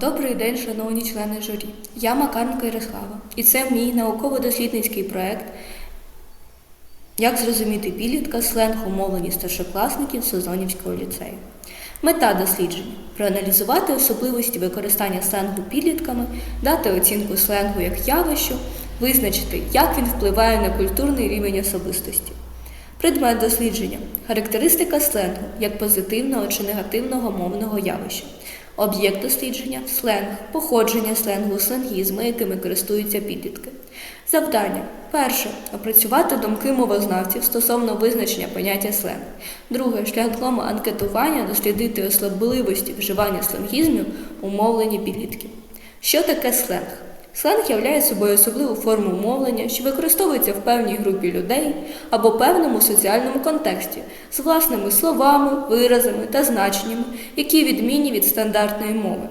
Добрий день, шановні члени журі. Я Макаренко Ярослава, і це мій науково-дослідницький проект Як зрозуміти підлітка сленг умовлені старшокласників Созонівського ліцею. Мета дослідження проаналізувати особливості використання сленгу підлітками, дати оцінку сленгу як явищу, визначити, як він впливає на культурний рівень особистості. Предмет дослідження характеристика сленгу як позитивного чи негативного мовного явища. Об'єкт дослідження сленг, походження сленгу, сленгізми, якими користуються підлітки. Завдання. Перше. Опрацювати думки мовознавців стосовно визначення поняття сленг. Друге. Шляхом анкетування дослідити особливості вживання сленгізмів у мовленні підлітків. Що таке сленг? Сленг являє собою особливу форму мовлення, що використовується в певній групі людей або певному соціальному контексті з власними словами, виразами та значеннями, які відмінні від стандартної мови.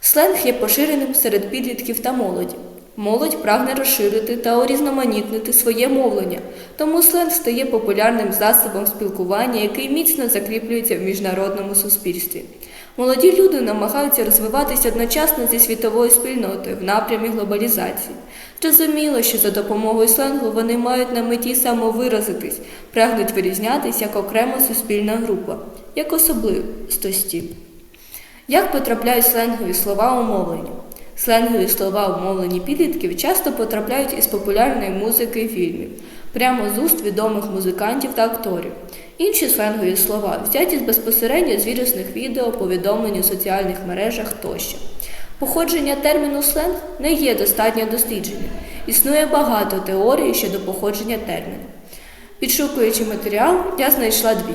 Сленг є поширеним серед підлітків та молоді. Молодь прагне розширити та урізноманітнити своє мовлення, тому сленг стає популярним засобом спілкування, який міцно закріплюється в міжнародному суспільстві. Молоді люди намагаються розвиватися одночасно зі світовою спільнотою в напрямі глобалізації. Зрозуміло, що за допомогою сленгу вони мають на меті самовиразитись, прагнуть вирізнятись як окрема суспільна група, як особистості. Як потрапляють сленгові слова у мовлення? Сленгові слова у мовленні підлітків часто потрапляють із популярної музики і фільмів, прямо з уст відомих музикантів та акторів. Інші сленгові слова взяті безпосередньо з вірусних відео, повідомлень у соціальних мережах тощо. Походження терміну сленг не є достатньо дослідженням. Існує багато теорій щодо походження терміну. Підшукуючи матеріал, я знайшла дві.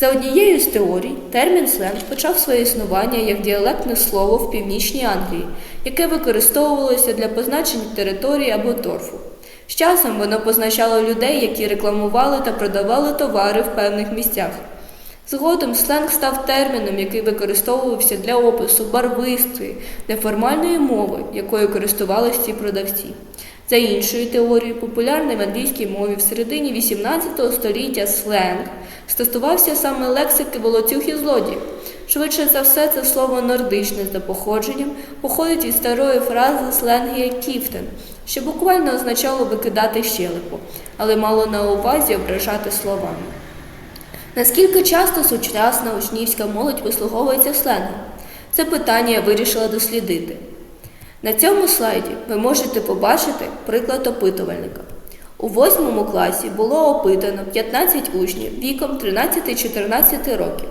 За однією з теорій, термін сленг почав своє існування як діалектне слово в північній Англії, яке використовувалося для позначення території або торфу. З часом воно позначало людей, які рекламували та продавали товари в певних місцях. Згодом сленг став терміном, який використовувався для опису барвистої, неформальної мови, якою користувалися ці продавці. За іншою теорією, популярний в англійській мові в середині XVIII століття сленг стосувався саме лексики волоцюг і злодіїв. Швидше за все, це слово нордичне за походженням походить від старої фрази сленгія кіфтен, що буквально означало викидати щелепу, але мало на увазі ображати словами. Наскільки часто сучасна учнівська молодь вислуговується сленгом? Це питання я вирішила дослідити. На цьому слайді ви можете побачити приклад опитувальника. У восьмому класі було опитано 15 учнів віком 13-14 років.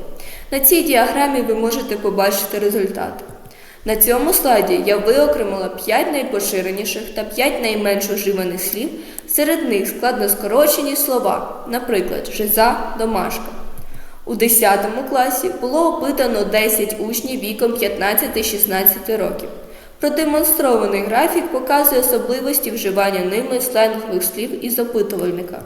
На цій діаграмі ви можете побачити результати. На цьому слайді я виокремила 5 найпоширеніших та 5 найменш уживаних слів, серед них складноскорочені слова, наприклад, жиза, домашка. У 10 класі було опитано 10 учнів віком 15-16 років. Продемонстрований графік показує особливості вживання ними сленгових слів із опитувальника.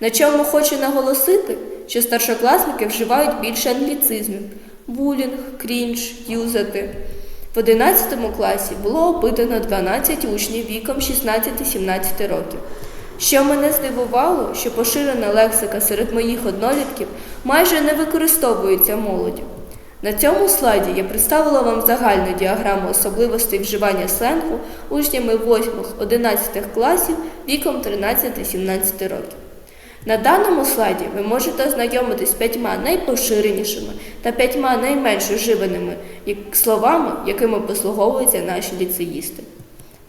На чому хочу наголосити, що старшокласники вживають більше англіцизмів булінг, крінж, юзати. В 11 класі було опитано 12 учнів віком 16-17 років. Що мене здивувало, що поширена лексика серед моїх однолітків майже не використовується молоддю. На цьому слайді я представила вам загальну діаграму особливостей вживання сленгу учнями 8-11 класів віком 13-17 років. На даному слайді ви можете ознайомитись з п'ятьма найпоширенішими та п'ятьма найменш уживаними словами, якими послуговуються наші ліцеїсти.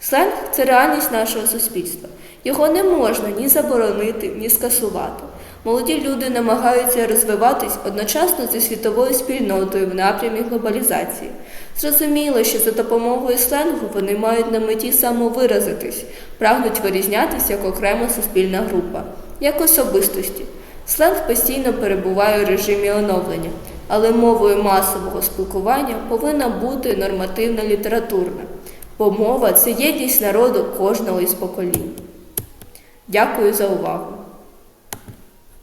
Сленг це реальність нашого суспільства. Його не можна ні заборонити, ні скасувати. Молоді люди намагаються розвиватись одночасно зі світовою спільнотою в напрямі глобалізації. Зрозуміло, що за допомогою сленгу вони мають на меті самовиразитись, прагнуть вирізнятися як окрема суспільна група, як особистості. Сленг постійно перебуває у режимі оновлення, але мовою масового спілкування повинна бути нормативна літературна, бо мова це єдність народу кожного із поколінь. Дякую за увагу!